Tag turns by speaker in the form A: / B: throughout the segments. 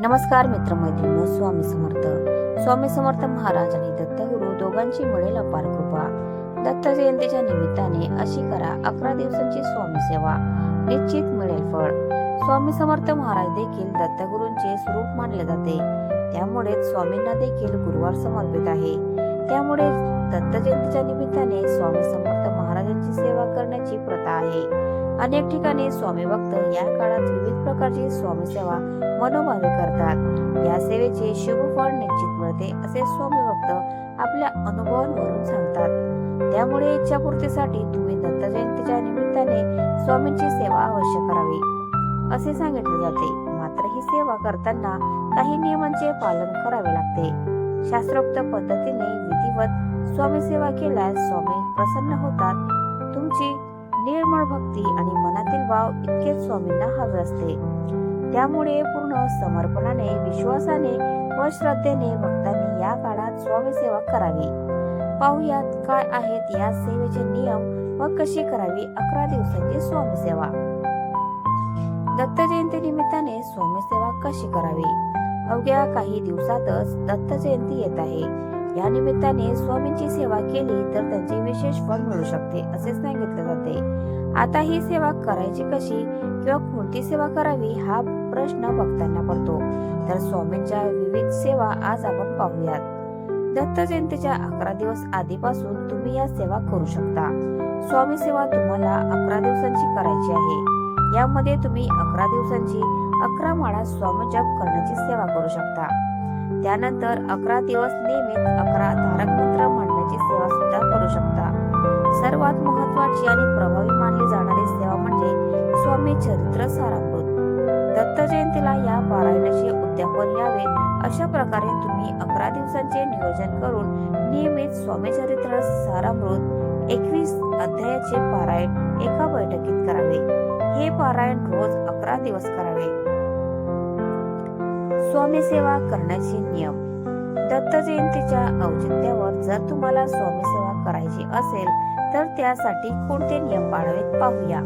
A: नमस्कार मित्र मैत्रिणी स्वामी समर्थ. स्वामी समर्थ महाराज आणि दत्तगुरु दोघांची मिळेल अपार कृपा. दत्त जयंतीच्या निमित्ताने अशी करा अकरा दिवसांची स्वामी सेवा. निश्चित मिळेल फळ. स्वामी समर्थ महाराज देखील दत्तगुरूंचे स्वरूप मानले जाते. त्यामुळे स्वामींना देखील गुरुवार समर्पित आहे. त्यामुळे दत्त जयंतीच्या निमित्ताने स्वामी समर्थ महाराज अनेक ठिकाणी स्वामी भक्त या काळात विविध प्रकारची स्वामी सेवा मनोभावे करतात. या सेवेचे शुभ फळ निश्चित मिळते असे स्वामी भक्त आपल्या अनुभवांवरून सांगतात. त्यामुळे इच्छापूर्तीसाठी तुम्ही दत्त जयंतीच्या निमित्ताने स्वामींची सेवा अवश्य करावी असे सांगितले जाते. मात्र ही सेवा करताना काही नियमांचे पालन करावे लागते. शास्त्रोक्त पद्धतीने विधिवत स्वामी सेवा केल्यास स्वामी प्रसन्न होतात. तुमची निर्मळ भक्ती आणि मनातील भाव इतकेच स्वामींना हवे असते. त्यामुळे पूर्ण समर्पणाने विश्वासाने व श्रद्धेने भक्तांनी या काळात स्वामी सेवा करावी. पाहुयात काय आहेत या सेवेचे नियम व कशी करावी अकरा दिवसांची स्वामी सेवा. दत्त जयंती निमित्ताने स्वामी सेवा कशी करावी? अवघ्या काही दिवसातच दत्त जयंती येत आहे. या निमित्ताने स्वामींची सेवा केली तर त्यांचे विशेष फळ मिळू शकते असे सांगितले जाते. आता ही सेवा करायची कशी किंवा कोणती सेवा करावी हा प्रश्न भक्तांना पडतो. तर स्वामींच्या विविध सेवा आज आपण पाहूयात. दत्त जयंतीच्या अकरा दिवस आधीपासून तुम्ही या सेवा करू शकता. स्वामी सेवा तुम्हाला अकरा दिवसांची करायची आहे. यामध्ये तुम्ही अकरा दिवसांची अकरा माळा स्वामी जप करण्याची सेवा करू शकता. त्यानंतर अकरा दिवस नियमित अकरा धारक मंत्र म्हणण्याची सेवा सुद्धा करू शकता. सर्वात महत्वाची आणि प्रभावी मानली जाणारी सेवा म्हणजे स्वामी चरित्र सारामृत. दत्त जयंतीला या पारायणाचे उद्यापन यावे अशा प्रकारे तुम्ही अकरा दिवसांचे नियोजन करून नियमित स्वामी चरित्र सारामृत एकवीस अध्यायाचे पारायण एका बैठकीत करावे. हे पारायण रोज अकरा दिवस करावे. स्वामीसेवा करण्याचे नियम. दत्त जयंतीच्या औचित्यावर जर तुम्हाला स्वामीसेवा करायची असेल तर त्यासाठी कोणते नियम पाळावेत पाहूया.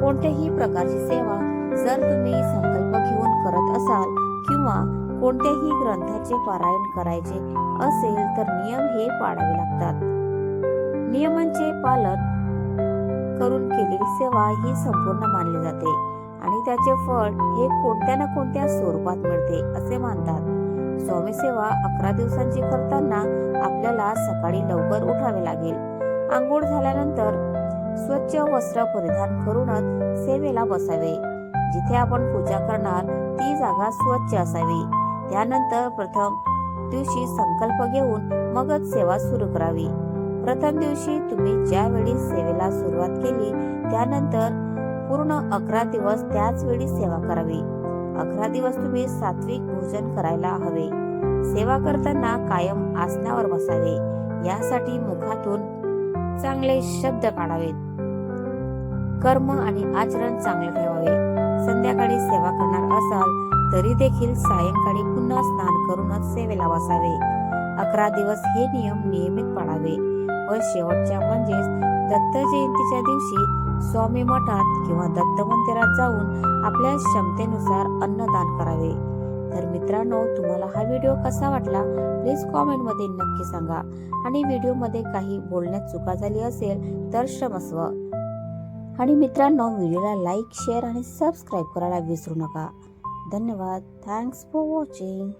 A: कोणत्याही प्रकारची सेवा जर तुम्ही संकल्प घेऊन करत असाल किंवा कोणत्याही ग्रंथाचे पारायण करायचे असेल तर नियम हे पाळावे लागतात. नियमांचे पालन करून केलेली सेवा ही संपूर्ण मानली जाते. आणि त्याचे फळ हे कोणत्या ना कोणत्या स्वरूपात मिळते असे मानतात. स्वामी सेवा अकरा दिवसांची करताना आपल्याला सकाळी लवकर उठावे लागेल. आंघोळ झाल्यानंतर स्वच्छ वस्त्र परिधान करूनच सेवेला बसावे. जिथे आपण पूजा करणार ती जागा स्वच्छ असावी. त्यानंतर प्रथम दिवशी संकल्प घेऊन मगच सेवा सुरू करावी. प्रथम दिवशी तुम्ही ज्यावेळी सेवेला सुरुवात केली त्यानंतर पूर्ण अकरा दिवस त्याच वेळी सेवा करावी. अकरा दिवस तुम्ही सात्विक भोजन करायला हवे. सेवा करताना कायम आसनावर बसावे. यासाठी मुखातून चांगले शब्द काढावेत. कर्म आणि आचरण चांगले ठेवावे. संध्याकाळी सेवा करणार असाल तरी देखील सायंकाळी पुन्हा स्नान करूनच सेवेला बसावे. अकरा दिवस हे नियम नियमित पाळावे. व शेवटच्या म्हणजेच दत्त जयंतीच्या दिवशी स्वामी मठात किंवा दत्त मंदिरात जाऊन आपल्या क्षमतेनुसार अन्नदान करावे. तर मित्रांनो तुम्हाला हा व्हिडिओ कसा वाटला? प्लीज कॉमेंटमध्ये नक्की सांगा. आणि व्हिडिओमध्ये काही बोलण्यात चुका झाली असेल तर क्षमस्व. आणि मित्रांनो व्हिडिओला लाईक शेअर आणि सबस्क्राईब करायला विसरू नका. धन्यवाद. Thanks for watching